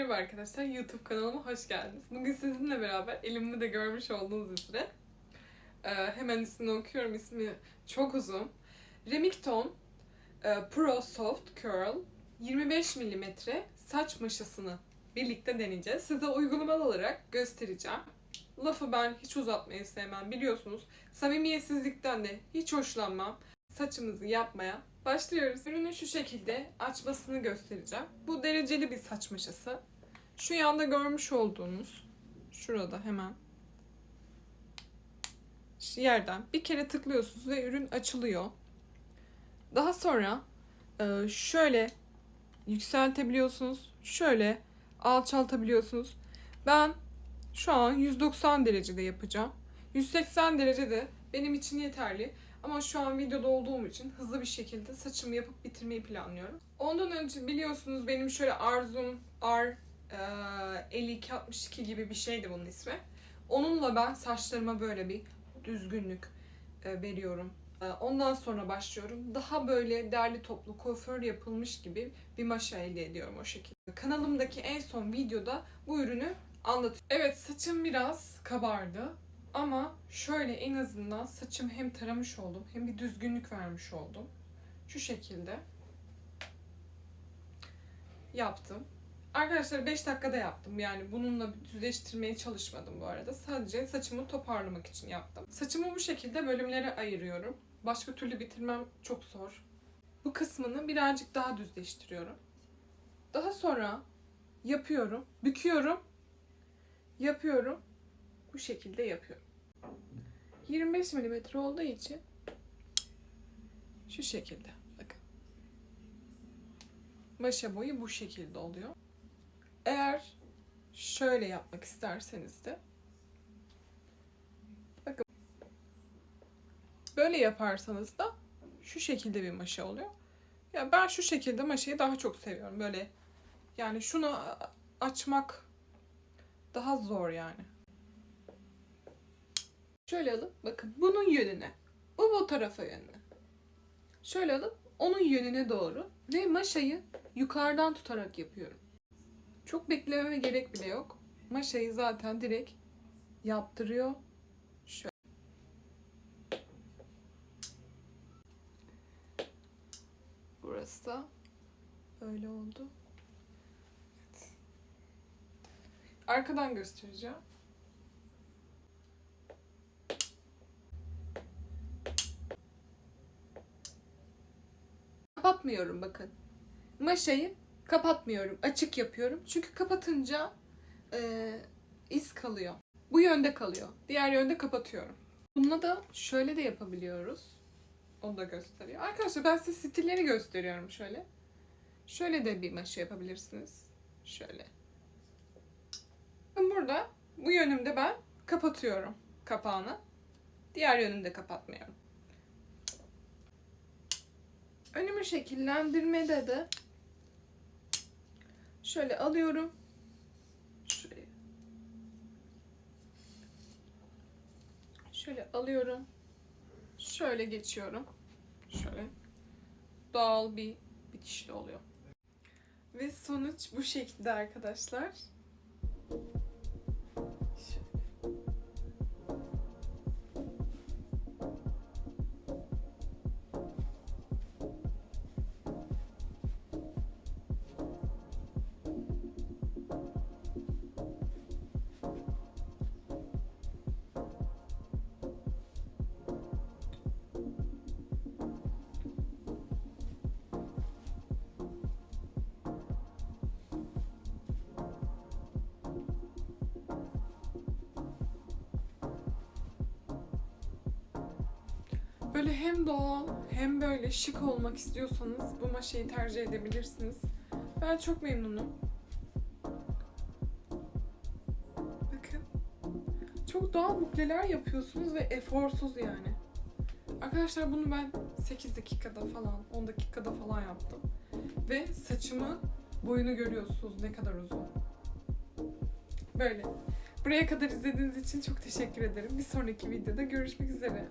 merhaba arkadaşlar. YouTube kanalıma hoş geldiniz. Bugün sizinle beraber elimde de görmüş olduğunuz üzere e, hemen ismini okuyorum. İsmi çok uzun. Remington e, Pro Soft Curl 25 mm saç maşasını birlikte deneyeceğiz. Size uygulamalı olarak göstereceğim. Lafı ben hiç uzatmayı sevmem biliyorsunuz. Samimiyetsizlikten de hiç hoşlanmam. Saçımızı yapmaya başlıyoruz. Ürünü şu şekilde açmasını göstereceğim. Bu dereceli bir saç maşası. Şu yanda görmüş olduğunuz şurada hemen yerden bir kere tıklıyorsunuz ve ürün açılıyor. Daha sonra e, şöyle yükseltebiliyorsunuz. Şöyle alçaltabiliyorsunuz. Ben şu an 190 derecede yapacağım. 180 derece de benim için yeterli. Ama şu an videoda olduğum için hızlı bir şekilde saçımı yapıp bitirmeyi planlıyorum. Ondan önce biliyorsunuz benim şöyle Arzum R e, 5262 gibi bir şeydi bunun ismi. Onunla ben saçlarıma böyle bir düzgünlük e, veriyorum. E, Ondan sonra başlıyorum. Daha böyle derli toplu kuaför yapılmış gibi bir maşa elde ediyorum o şekilde. Kanalımdaki en son videoda bu ürünü anlatıyorum. Evet saçım biraz kabardı. Ama şöyle en azından saçımı hem taramış oldum hem bir düzgünlük vermiş oldum. Şu şekilde yaptım. Arkadaşlar 5 dakikada yaptım. Yani bununla düzleştirmeye çalışmadım bu arada. Sadece saçımı toparlamak için yaptım. Saçımı bu şekilde bölümlere ayırıyorum. Başka türlü bitirmem çok zor. Bu kısmını birazcık daha düzleştiriyorum. Daha sonra yapıyorum, büküyorum, yapıyorum. Bu şekilde yapıyorum. 25 mm olduğu için şu şekilde. Bakın. Maşa boyu bu şekilde oluyor. Eğer şöyle yapmak isterseniz de bakın böyle yaparsanız da şu şekilde bir maşa oluyor. Ya ben şu şekilde maşayı daha çok seviyorum. Böyle yani şunu açmak daha zor yani. Şöyle alıp bakın bunun yönüne. Bu bu tarafa yönüne. Şöyle alıp onun yönüne doğru ve maşayı yukarıdan tutarak yapıyorum. Çok beklememe gerek bile yok. Maşayı zaten direkt yaptırıyor. Şöyle. Burası da öyle oldu. Evet. Arkadan göstereceğim. Kapatmıyorum bakın. Maşayı kapatmıyorum. Açık yapıyorum. Çünkü kapatınca e, iz kalıyor. Bu yönde kalıyor. Diğer yönde kapatıyorum. Bununla da şöyle de yapabiliyoruz. Onu da gösteriyor. Arkadaşlar ben size stilleri gösteriyorum şöyle. Şöyle de bir maşa yapabilirsiniz. Şöyle. Burada bu yönümde ben kapatıyorum kapağını. Diğer yönünde kapatmıyorum. Önümü şekillendirmede de şöyle alıyorum. Şöyle alıyorum. Şöyle geçiyorum. Şöyle. Doğal bir bitişli oluyor. Ve sonuç bu şekilde arkadaşlar. Böyle hem doğal hem böyle şık olmak istiyorsanız bu maşayı tercih edebilirsiniz. Ben çok memnunum. Bakın. Çok doğal bukleler yapıyorsunuz ve eforsuz yani. Arkadaşlar bunu ben 8 dakikada falan, 10 dakikada falan yaptım. Ve saçımı boyunu görüyorsunuz ne kadar uzun. Böyle. Buraya kadar izlediğiniz için çok teşekkür ederim. Bir sonraki videoda görüşmek üzere.